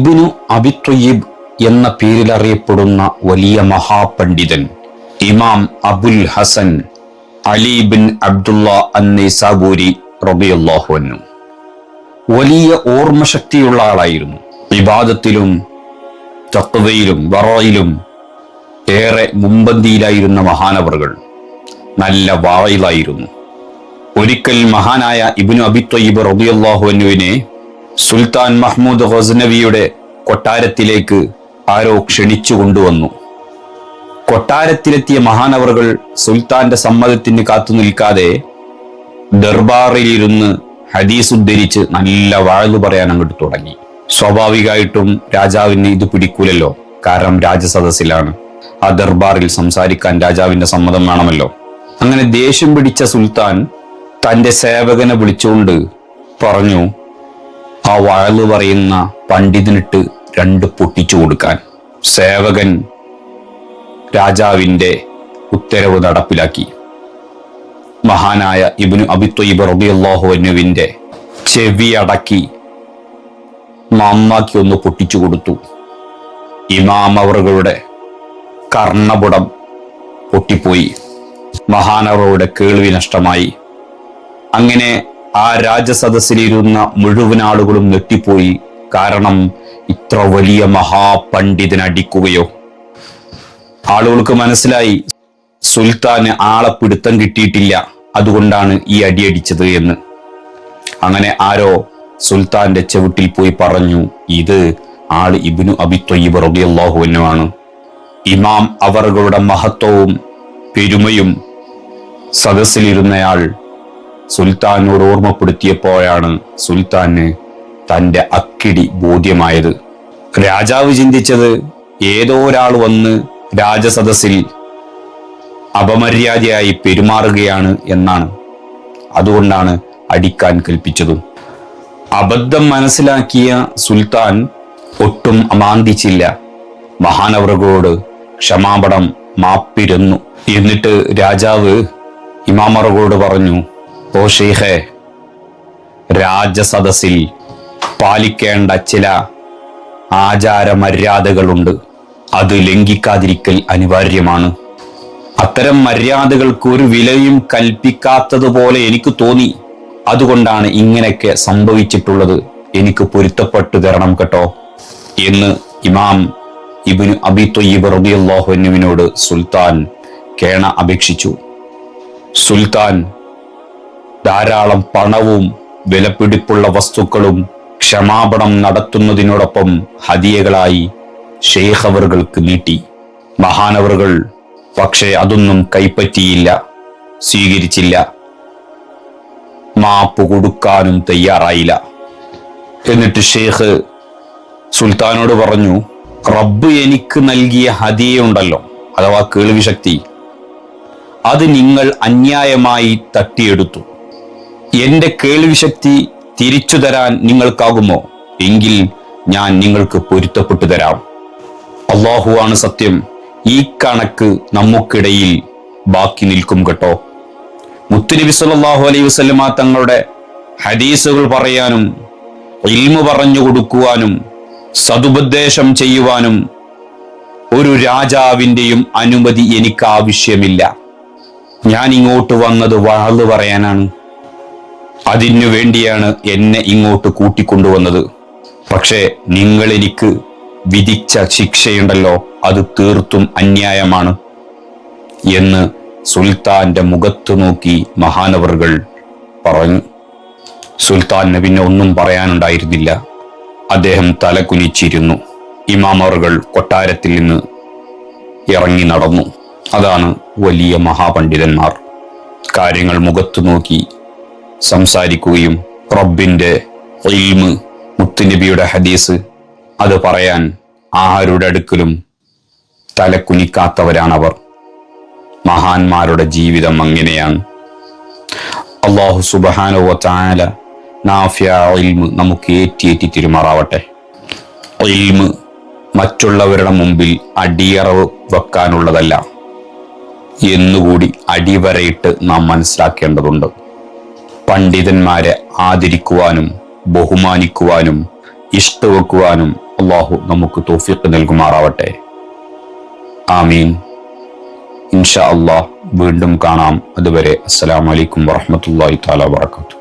ഇബിനു അബിത്വയിബ് എന്ന പേരിലറിയപ്പെടുന്ന വലിയ മഹാപണ്ഡിതൻ ഇമാം അബുൽ ഹസൻ അലി ബിൻ അബ്ദുള്ള അന്നേസാബൂരി റബിയുള്ളാഹുവന്നു വലിയ ഓർമ്മശക്തിയുള്ള ആളായിരുന്നു. വിവാദത്തിലും തക്വയിലും വറയിലും ഏറെ മുമ്പന്തിയിലായിരുന്ന മഹാനവറുകൾ. നല്ല വാഴയിലായിരുന്നു ഒരിക്കൽ മഹാനായ ഇബിനു അബിത്വയിബ് റബിയുല്ലാഹു അന്നുവിനെ സുൽത്താൻ മഹ്മൂദ് ഹൊസ്നവിയുടെ കൊട്ടാരത്തിലേക്ക് ആരോ ക്ഷണിച്ചു കൊണ്ടുവന്നു. കൊട്ടാരത്തിലെത്തിയ മഹാനവറുകൾ സുൽത്താന്റെ സമ്മതത്തിന് കാത്തു നിൽക്കാതെ ദർബാറിലിരുന്ന് ഹദീസ് ഉദ്ധരിച്ച് നല്ല വാഴ്ന്നു പറയാൻ അങ്ങോട്ട് തുടങ്ങി. സ്വാഭാവികമായിട്ടും രാജാവിന് ഇത് പിടിക്കൂലല്ലോ. കാരണം രാജസദസ്സിലാണ്. ആ ദർബാറിൽ സംസാരിക്കാൻ രാജാവിന്റെ സമ്മതം വേണമല്ലോ. അങ്ങനെ ദേഷ്യം പിടിച്ച സുൽത്താൻ തന്റെ സേവകനെ വിളിച്ചുകൊണ്ട് പറഞ്ഞു ആ വഴൽ പറയുന്ന പണ്ഡിതനിട്ട് രണ്ട് പൊട്ടിച്ചു കൊടുക്കാൻ സേവകൻ രാജാവിന്റെ ഉത്തരവ് നടപ്പിലാക്കി. മഹാനായ ഇബിനു അബിത്വയിബ് റബി അനുവിന്റെ ചെവി അടക്കി നന്നാക്കി ഒന്ന് പൊട്ടിച്ചു കൊടുത്തു. ഇമാമവറുകളുടെ കർണപുടം പൊട്ടിപ്പോയി. മഹാനവറുടെ കേൾവി നഷ്ടമായി. അങ്ങനെ ആ രാജസദസ്സിലിരുന്ന മുഴുവൻ ആളുകളും ഞെട്ടിപ്പോയി. കാരണം ഇത്ര വലിയ മഹാപണ്ഡിതനടിക്കുകയോ? ആളുകൾക്ക് മനസ്സിലായി സുൽത്താന് ആളെ പിടുത്തം കിട്ടിയിട്ടില്ല. അതുകൊണ്ടാണ് ഈ അടിയടിച്ചത് എന്ന്. അങ്ങനെ ആരോ സുൽത്താന്റെ ചെവിട്ടിൽ പോയി പറഞ്ഞു ഇത് ആൾ ഇബിനു അബിത്വയ്യബ് റബിയല്ലാഹുവിനുമാണ് ഇമാം അവറുകളുടെ മഹത്വവും പെരുമയും സദസ്സിലിരുന്നയാൾ സുൽത്താനോട് ഓർമ്മപ്പെടുത്തിയപ്പോഴാണ് സുൽത്താന് തന്റെ അക്കിടി ബോധ്യമായത്. രാജാവ് ചിന്തിച്ചത് ഏതോ ഒരാൾ വന്ന് രാജസദസ്സിൽ അപമര്യാദയായി പെരുമാറുകയാണ് എന്നാണ്. അതുകൊണ്ടാണ് അടിക്കാൻ കൽപ്പിച്ചതും. അബദ്ധം മനസ്സിലാക്കിയ സുൽത്താൻ ഒട്ടും അമാന്തിച്ചില്ല. മഹാനവറുകളോട് ക്ഷമാപണം മാപ്പിരുന്നു. എന്നിട്ട് രാജാവ് ഇമാമറുകളോട് പറഞ്ഞു ഓ ഷെയ്ഖെ രാജസദസ്സിൽ പാലിക്കേണ്ട ചില ആചാര മര്യാദകളുണ്ട് അത് ലംഘിക്കാതിരിക്കൽ അനിവാര്യമാണ്. അത്തരം മര്യാദകൾക്ക് ഒരു വിലയും കൽപ്പിക്കാത്തതുപോലെ എനിക്ക് തോന്നി. അതുകൊണ്ടാണ് ഇങ്ങനെയൊക്കെ സംഭവിച്ചിട്ടുള്ളത്. എനിക്ക് പൊരുത്തപ്പെട്ടു തരണം കേട്ടോ. എന്ന് ഇമാം ഇബിന് അബി തൊയ്യബ് റബിയല്ലാഹുവിനോട് സുൽത്താൻ കേണ അപേക്ഷിച്ചു. സുൽത്താൻ ധാരാളം പണവും വിലപിടിപ്പുള്ള വസ്തുക്കളും ക്ഷമാപണം നടത്തുന്നതിനോടൊപ്പം ഹദിയകളായി ഷെയ്ഖ് അവറുകൾക്ക് നീട്ടി. മഹാനവറുകൾ പക്ഷേ അതൊന്നും കൈപ്പറ്റിയില്ല സ്വീകരിച്ചില്ല. മാപ്പ് കൊടുക്കാനും തയ്യാറായില്ല. എന്നിട്ട് ഷെയ്ഖ് സുൽത്താനോട് പറഞ്ഞു റബ്ബ് എനിക്ക് നൽകിയ ഹദിയുണ്ടല്ലോ അഥവാ കേൾവി ശക്തി അത് നിങ്ങൾ അന്യായമായി തട്ടിയെടുത്തു. എന്റെ കേൾവിശക്തി തിരിച്ചു തരാൻ നിങ്ങൾക്കാകുമോ? എങ്കിൽ ഞാൻ നിങ്ങൾക്ക് പൊരുത്തപ്പെട്ടു തരാം. അള്ളാഹുവാണ് സത്യം. ഈ കണക്ക് നമുക്കിടയിൽ ബാക്കി നിൽക്കും കേട്ടോ. മുത്തുനബി സല്ലല്ലാഹു അലൈഹി വസല്ലമ തങ്ങളുടെ ഹദീസുകൾ പറയാനും ഇൽമു പറഞ്ഞു കൊടുക്കുവാനും സതുപദേശം ചെയ്യുവാനും ഒരു രാജാവിന്റെയും അനുമതി എനിക്ക് ആവശ്യമില്ല. ഞാൻ ഇങ്ങോട്ട് വന്നത് വാൾ പറയാനാണ്. അതിനു വേണ്ടിയാണ് എന്നെ ഇങ്ങോട്ട് കൂട്ടിക്കൊണ്ടുവന്നത്. പക്ഷേ നിങ്ങൾ എനിക്ക് വിധിച്ച ശിക്ഷയുണ്ടല്ലോ അത് തീർത്തും അന്യായമാണ് എന്ന് സുൽത്താന്റെ മുഖത്ത് നോക്കി മഹാനവറുകൾ പറഞ്ഞു. സുൽത്താന് പിന്നെ ഒന്നും പറയാനുണ്ടായിരുന്നില്ല. അദ്ദേഹം തലകുനിച്ചിരുന്നു. ഇമാമറുകൾ കൊട്ടാരത്തിൽ നിന്ന് ഇറങ്ങി നടന്നു. അതാണ് വലിയ മഹാപണ്ഡിതന്മാർ. കാര്യങ്ങൾ മുഖത്തു നോക്കി സംസാരിക്കുകയും റബ്ബിന്റെ ഇൽമ് മുത്തുനബിയുടെ ഹദീസ് അത് പറയാൻ ആരുടെ അടുക്കലും തലക്കുനിക്കാത്തവരാണവർ. മഹാന്മാരുടെ ജീവിതം അങ്ങനെയാണ്. അള്ളാഹു സുബാനോ ചാല നാഫ്യ നമുക്ക് ഏറ്റിയേറ്റി തിരുമാറാവട്ടെ. ഇൽമ് മറ്റുള്ളവരുടെ മുമ്പിൽ അടിയറവ് വെക്കാനുള്ളതല്ല. എന്നുകൂടി അടിവരയിട്ട് നാം മനസ്സിലാക്കേണ്ടതുണ്ട്. പണ്ഡിതന്മാരെ ആദരിക്കുവാനും ബഹുമാനിക്കുവാനും ഇഷ്ടവെക്കുവാനും അള്ളാഹു നമുക്ക് തോഫിക്ക് നൽകുമാറാവട്ടെ. ആമീൻ. ഇൻഷാ അള്ളാഹ് വീണ്ടും കാണാം. അതുവരെ അസ്സലാമലൈക്കും വറഹമത്തല്ലാഹി താല വാത്തു